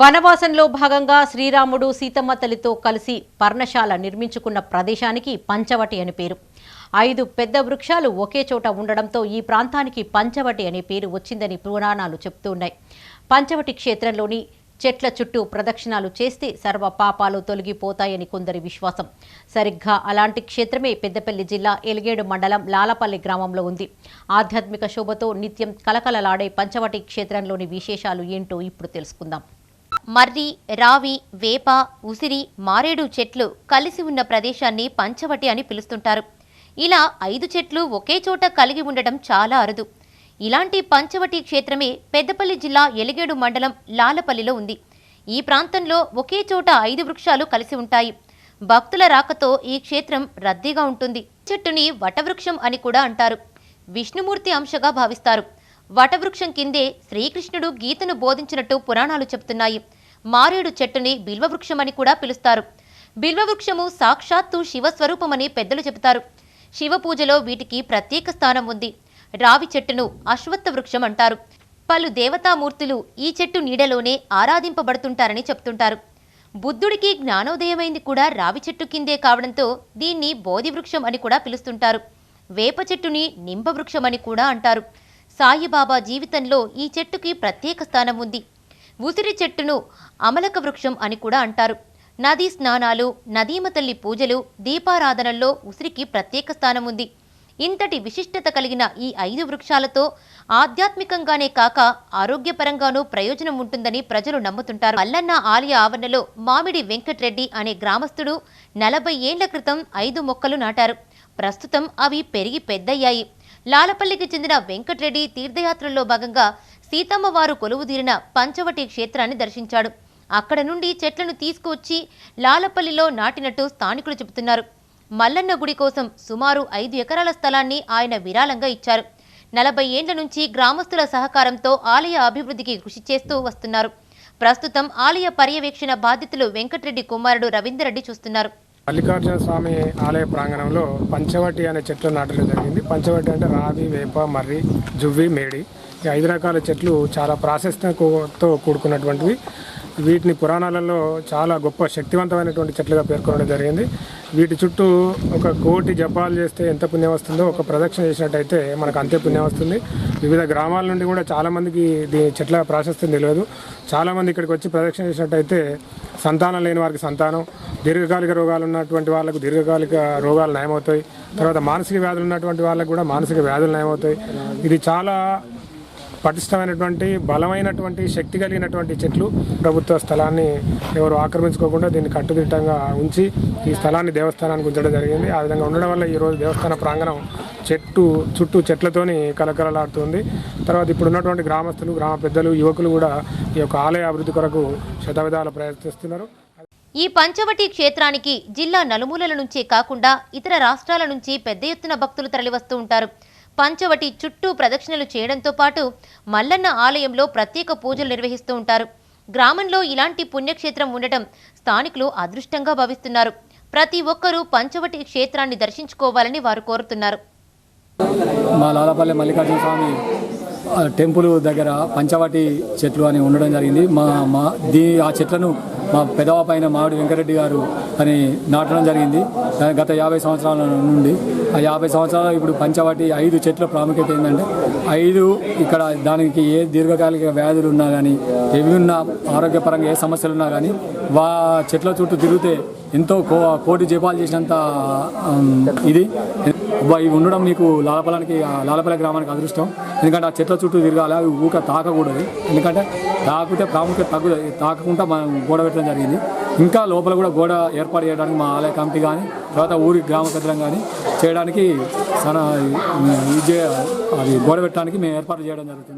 వనవాసంలో భాగంగా శ్రీరాముడు సీతమ్మ తల్లితో కలిసి పర్ణశాల నిర్మించుకున్న ప్రదేశానికి పంచవటి అని పేరు. ఐదు పెద్ద వృక్షాలు ఒకే చోట ఉండడంతో ఈ ప్రాంతానికి పంచవటి అనే పేరు వచ్చిందని పురాణాలు చెబుతున్నాయి. పంచవటి క్షేత్రంలోని చెట్ల చుట్టూ ప్రదక్షిణాలు చేస్తే సర్వ పాపాలు తొలగిపోతాయని కొందరి విశ్వాసం. సరిగ్గా అలాంటి క్షేత్రమే పెద్దపల్లి జిల్లా ఎలిగేడు మండలం లాలపల్లి గ్రామంలో ఉంది. ఆధ్యాత్మిక శోభతో నిత్యం కలకలలాడే పంచవటి క్షేత్రంలోని విశేషాలు ఏంటో ఇప్పుడు తెలుసుకుందాం. మర్రి రావి వేప ఉసిరి మారేడు చెట్లు కలిసి ఉన్న ప్రదేశాన్ని పంచవటి అని పిలుస్తుంటారు. ఇలా ఐదు చెట్లు ఒకే చోట కలిగి ఉండటం చాలా అరుదు. ఇలాంటి పంచవటి క్షేత్రమే పెద్దపల్లి జిల్లా ఎలిగేడు మండలం లాలపల్లిలో ఉంది. ఈ ప్రాంతంలో ఒకే చోట ఐదు వృక్షాలు కలిసి ఉంటాయి. భక్తుల రాకతో ఈ క్షేత్రం రద్దీగా ఉంటుంది. చెట్టుని వటవృక్షం అని కూడా అంటారు. విష్ణుమూర్తి అంశగా భావిస్తారు. వటవృక్షం కిందే శ్రీకృష్ణుడు గీతను బోధించినట్టు పురాణాలు చెప్తున్నాయి మారేడు చెట్టుని బిల్వవృక్షమని కూడా పిలుస్తారు. బిల్వవృక్షము సాక్షాత్తు శివస్వరూపమని పెద్దలు చెబుతారు. శివ పూజలో వీటికి ప్రత్యేక స్థానం ఉంది. రావి చెట్టును అశ్వత్థ వృక్షం అంటారు. పలు దేవతామూర్తులు ఈ చెట్టు నీడలోనే ఆరాధింపబడుతుంటారని చెప్తుంటారు బుద్ధుడికి జ్ఞానోదయమైంది కూడా రావి చెట్టు కిందే కావడంతో దీన్ని బోధి వృక్షం అని కూడా పిలుస్తుంటారు. వేప చెట్టుని నింబవృక్షం అని కూడా అంటారు. సాయిబాబా జీవితంలో ఈ చెట్టుకి ప్రత్యేక స్థానం ఉంది. ఉసిరి చెట్టును అమలక వృక్షం అని కూడా అంటారు. నదీ స్నానాలు నదీమ తల్లి పూజలు దీపారాధనల్లో ఉసిరికి ప్రత్యేక స్థానం ఉంది. ఇంతటి విశిష్టత కలిగిన ఈ ఐదు వృక్షాలతో ఆధ్యాత్మికంగానే కాక ఆరోగ్యపరంగానూ ప్రయోజనం ఉంటుందని ప్రజలు నమ్ముతుంటారు. అల్లన్న ఆలయ ఆవరణలో మామిడి వెంకట్రెడ్డి అనే గ్రామస్తుడు నలభై ఏండ్ల క్రితం ఐదు మొక్కలు నాటారు. ప్రస్తుతం అవి పెరిగి పెద్దయ్యాయి. లాలపల్లికి చెందిన వెంకటరెడ్డి తీర్థయాత్రల్లో భాగంగా సీతమ్మవారు కొలువుదీరిన పంచవటి క్షేత్రాన్ని దర్శించాడు. అక్కడ నుండి చెట్లను తీసుకువచ్చి లాలపల్లిలో నాటినట్టు స్థానికులు చెబుతున్నారు. మల్లన్న గుడి కోసం సుమారు ఐదు ఎకరాల స్థలాన్ని ఆయన విరాళంగా ఇచ్చారు. నలభై ఏండ్ల నుంచి గ్రామస్తుల సహకారంతో ఆలయ అభివృద్ధికి కృషి చేస్తూ వస్తున్నారు. ప్రస్తుతం ఆలయ పర్యవేక్షణ బాధ్యతలు వెంకటరెడ్డి కుమారుడు రవీందర్రెడ్డి చూస్తున్నారు. మల్లికార్జున స్వామి ఆలయ ప్రాంగణంలో పంచవటి అనే చెట్లు నాటడం జరిగింది. పంచవటి అంటే రావి వేప మర్రి జువ్వి మేడి. ఈ ఐదు రకాల చెట్లు చాలా ప్రాశస్త్యంతో కూడుకున్నటువంటివి. వీటిని పురాణాలలో చాలా గొప్ప శక్తివంతమైనటువంటి చెట్లుగా పేర్కొనడం జరిగింది. వీటి చుట్టూ ఒక కోటి జపాలు చేస్తే ఎంత పుణ్యం వస్తుందో ఒక ప్రదక్షిణ చేసినట్టయితే మనకు అంతే పుణ్యం వస్తుంది. వివిధ గ్రామాల నుండి కూడా చాలామందికి దీని చెట్ల ప్రాశస్త్యం తెలియదు. చాలామంది ఇక్కడికి వచ్చి ప్రదక్షిణ చేసినట్టయితే సంతానం లేని వారికి సంతానం దీర్ఘకాలిక రోగాలు ఉన్నటువంటి వాళ్ళకు దీర్ఘకాలిక రోగాలు నయమవుతాయి. తర్వాత మానసిక వ్యాధులు ఉన్నటువంటి వాళ్ళకు కూడా మానసిక వ్యాధులు నయమవుతాయి. ఇది చాలా పటిష్టమైనటువంటి బలమైనటువంటి శక్తి కలిగినటువంటి చెట్లు ప్రభుత్వ స్థలాన్ని ఎవరు ఆక్రమించుకోకుండా దీన్ని కట్టుదిట్టంగా ఉంచి ఈ స్థలాన్ని దేవస్థానానికి ఉంచడం జరిగింది. ఆ విధంగా ఉండడం వల్ల ఈరోజు దేవస్థాన ప్రాంగణం చెట్టు చుట్టూ చెట్లతోని కలకలలాడుతుంది. తర్వాత ఇప్పుడు ఉన్నటువంటి గ్రామస్తులు గ్రామ పెద్దలు యువకులు కూడా ఈ యొక్క ఆలయ అభివృద్ధి కొరకు శతవిధాలు ప్రయత్నిస్తున్నారు. ఈ పంచవటి క్షేత్రానికి జిల్లా నలుమూలల నుంచే కాకుండా ఇతర రాష్ట్రాల నుంచి పెద్ద ఎత్తున భక్తులు తరలివస్తూ ఉంటారు. పంచవటి చుట్టూ ప్రదక్షిణలు చేయడంతో పాటు మల్లన్న ఆలయంలో ప్రత్యేక పూజలు నిర్వహిస్తూ ఉంటారు. గ్రామంలో ఇలాంటి పుణ్యక్షేత్రం ఉండటం స్థానికులు అదృష్టంగా భావిస్తున్నారు. ప్రతి ఒక్కరూ పంచవటి క్షేత్రాన్ని దర్శించుకోవాలని వారు కోరుతున్నారు. మా లాలపల్లి మల్లికార్జున స్వామి టెంపుల్ దగ్గర పంచవటి చెట్లు అని ఉండడం జరిగింది. మా మా దీ ఆ చెట్లను మా పెదవ పైన మామిడి వెంకరెడ్డి గారు అని నాటడం జరిగింది. గత యాభై సంవత్సరాల నుండి. ఆ యాభై సంవత్సరాలు ఇప్పుడు పంచవటి ఐదు చెట్ల ప్రాముఖ్యత ఏంటంటే ఐదు ఇక్కడ దానికి ఏ దీర్ఘకాలిక వ్యాధులు ఉన్నా కానీ ఏవి ఉన్నా ఆరోగ్యపరంగా ఏ సమస్యలు ఉన్నా కానీ వా చెట్ల చుట్టూ తిరిగితే ఎంతో కో కోటి జపాలు చేసినంత ఇది. ఇవి ఉండడం మీకు లాలపలానికి ఆ లాలపల్లి గ్రామానికి అదృష్టం. ఎందుకంటే ఆ చెట్ల చుట్టూ తిరగాలి అవి ఊక తాకకూడదు. ఎందుకంటే తాకితే ప్రాముఖ్యత తగ్గు తాకకుండా మనం గోడ పెట్టడం జరిగింది. ఇంకా లోపల కూడా గోడ ఏర్పాటు చేయడానికి మా ఆలయ కమిటీ కానీ తర్వాత ఊరి గ్రామ పెద్దలం కానీ చేయడానికి చాలా ఇది అది గోడ పెట్టడానికి మేము ఏర్పాటు చేయడం జరుగుతుంది.